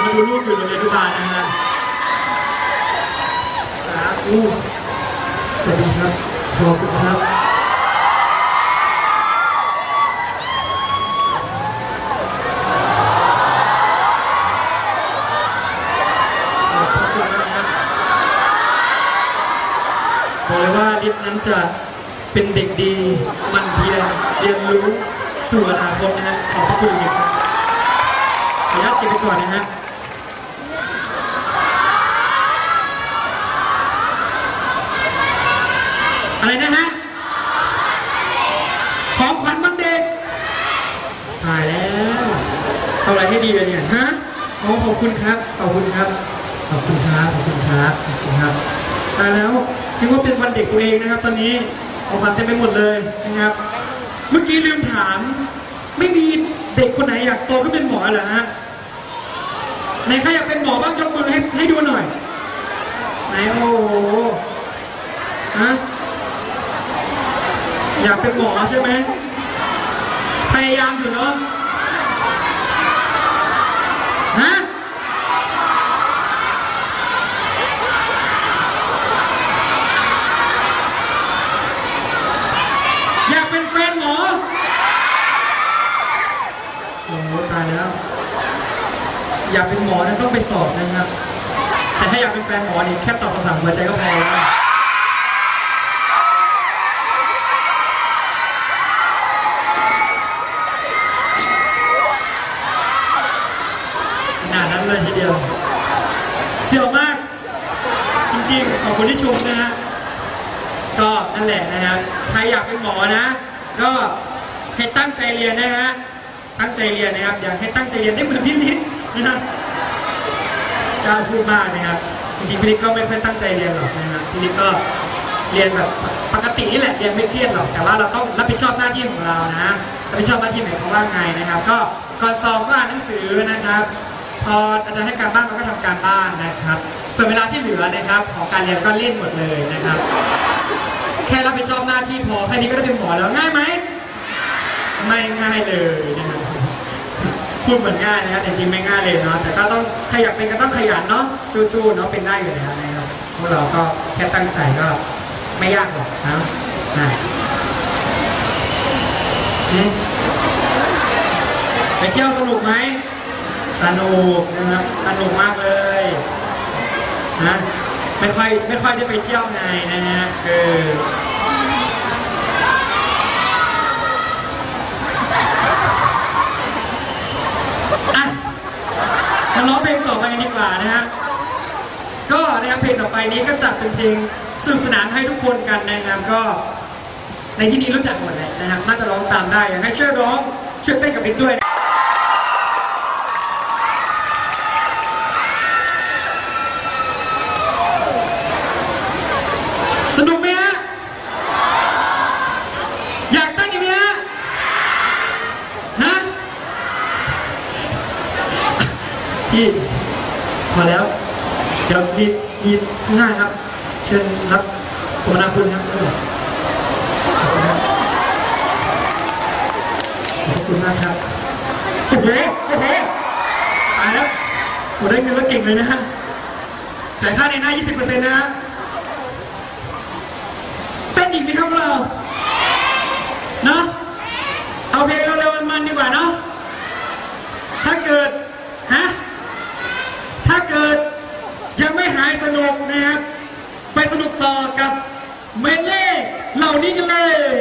เหมือนมาดูลูกอยู่โรงเรียนอนุบาลนะฮะสาธุสวัสดีครับ ขอบคุณครับขอบพระคุณมากครับบอกเลยว่าลิฟนั้นจะเป็นเด็กดีมันเพียรเรียนรู้สู่อนาคตนะฮะขอบพระคุณอีกครับขออนุญาตเก็บไปก่อนนะฮะ อะไรนะฮะ ของขวัญวันเด็กตายแล้วเอาอะไรให้ดีเลยเนี่ยฮะโอ้ขอบคุณครับ ขอบคุณครับ ขอบคุณครับ ขอบคุณครับ ขอบคุณครับตายแล้วนึกว่าเป็นวันเด็กตัวเองนะครับ ตอนนี้ของขวัญเต็มไปหมดเลยนะครับ เมื่อกี้ลืมถาม ไม่มีเด็กคนไหนอยากโตขึ้นเป็นหมอเหรอฮะไหนใครอยากเป็นหมอบ้างยกมือให้ให้ดูหน่อยไหนโอ้โหฮะ อยากเป็นหมอใช่ไหมพยายามอยู่เนาะฮะอยากเป็นแฟนหมอโอ้โหตายแล้ว อยากเป็นหมอนั้นต้องไปสอบนะครับ แต่ถ้าอยากเป็นแฟนหมอนี่แค่ตอบคำถามหัวใจก็พอแล้ว ขนาดนั้นเลยทีเดียว เสี่ยวมาก จริงๆ ขอบ คุณที่ชมนะฮะก็นั่นแหละนะฮะใครอยากเป็นหมอนะ ก็ให้ตั้งใจเรียนนะฮะตั้งใจเรียนนะครับ อยากให้ตั้งใจเรียนได้เหมือนพี่นิดนะฮะกล้าพูดมากนะครับจริงๆพี่นิดก็ไม่ค่อยตั้งใจเรียนหรอกนะฮะพี่นิดก็เรียนแบบปกตินี่แหละเรียนไม่เครียดหรอกแต่ว่าเราต้องรับผิดชอบหน้าที่ของเรานะรับผิดชอบหน้าที่หมายความว่าไงนะครับ ก็ก่อนสอบก็อ่านหนังสือนะครับ พออาจารย์ให้การบ้านเราก็ทำการบ้านนะครับ ส่วนเวลาที่เหลือนะครับของการเรียนก็เล่นหมดเลยนะครับ แค่รับผิดชอบหน้าที่พอแค่นี้ก็ได้เป็นหมอแล้วง่ายไหมไม่ง่ายเลยนะครับพูดเหมือนง่ายนะครับแต่จริงไม่ง่ายเลยเนาะแต่ก็ต้องถ้าอยากเป็นก็ต้องขยันเนาะสู้ๆเนาะเป็นได้อยู่แล้วนะครับพวกเราก็แค่ตั้งใจก็ไม่ยากหรอกนะนี่ไปเที่ยวสนุกไหมสนุกนะครับสนุกมากเลย นะไม่ค่อยไม่ค่อยได้ไปเที่ยวไงนะฮะเอออะมาร้องเพลงต่อไปกันดีกว่านะฮะก็นะครับเพลงต่อไปนี้ก็จัดเป็นเพลงสนุกสนานให้ทุกคนกันนะครับก็ในที่นี้รู้จักหมดเลยนะครับน่าจะร้องตามได้อยากให้ช่วยร้องช่วยเต้นกับเด็กด้วยนะสนุกไหมฮะ อยากเต้นอีกไหมฮะ ฮะ พี่พอแล้วเดี๋ยวมีมีข้างหน้าครับ เชิญรับสมนาคุณครับขอบคุณมากครับโอ้โหโอ้โหตายแล้วโหได้เงินแล้วเก่งเลยนะฮะจ่ายค่าในหน้า 20%นะฮะเต้นอีกไหมครับพวกเราเนาะเอาเพลงเร็วๆมันๆดีกว่าเนาะถ้าเกิด ฮะ ถ้าเกิดยังไม่หาย สนุกนะครับ ไปสนุกต่อกับเมนเล่เหล่านี้กันเลย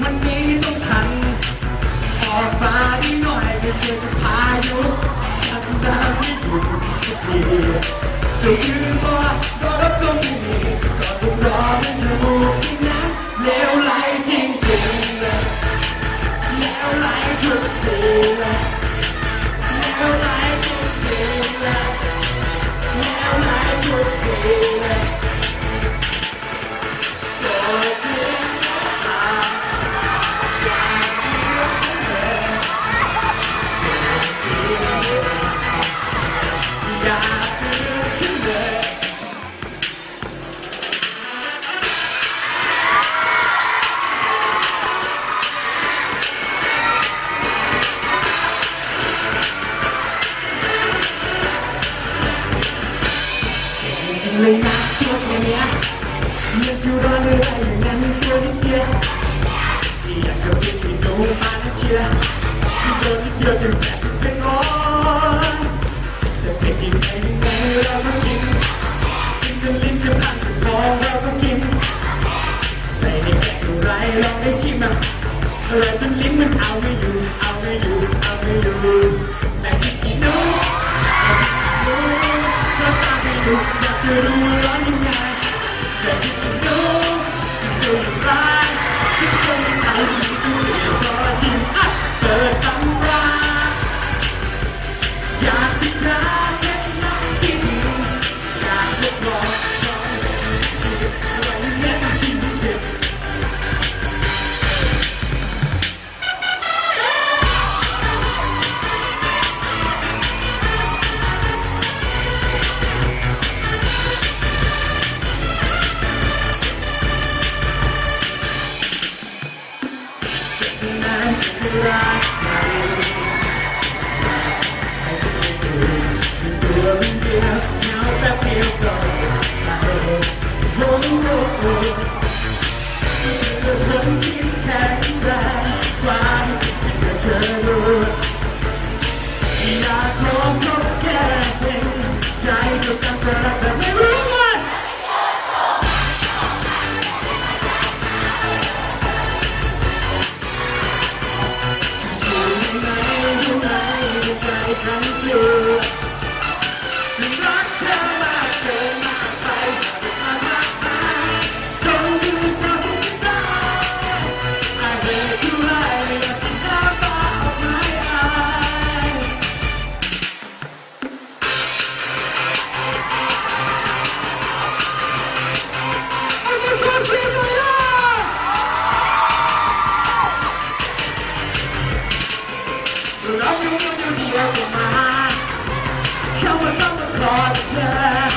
วันนี้ต้องทัน ออกมาดีหน่อยไม่เจอพายุทำตามไม่หยุดสักทีจะยืนบ่ก็รับก็ไม่มีก็ต้องรอมันอยู่ที่นั้นเลวไหลจริงจังๆเลยเลวไหลทุกทีเลย มันเชียร์ที่เดียวจนแสบจนเป็นร้อนแต่เป็นจริงไงยังไงเราก็กินกินจนลิ้นจะพังจนท้องเราก็กิน ใส่ในแกงไรลองได้ชิมอะอร่อยจนลิ้นมันเอาไม่อยู่เอาไม่อยู่เอาไม่อยู่แต่ที่กินนู้รู้เธอตาไม่ดูอยากจะรู้ร้อนยังไงแต่ที่จะรู้ดูอย่างไร อ time to do your time.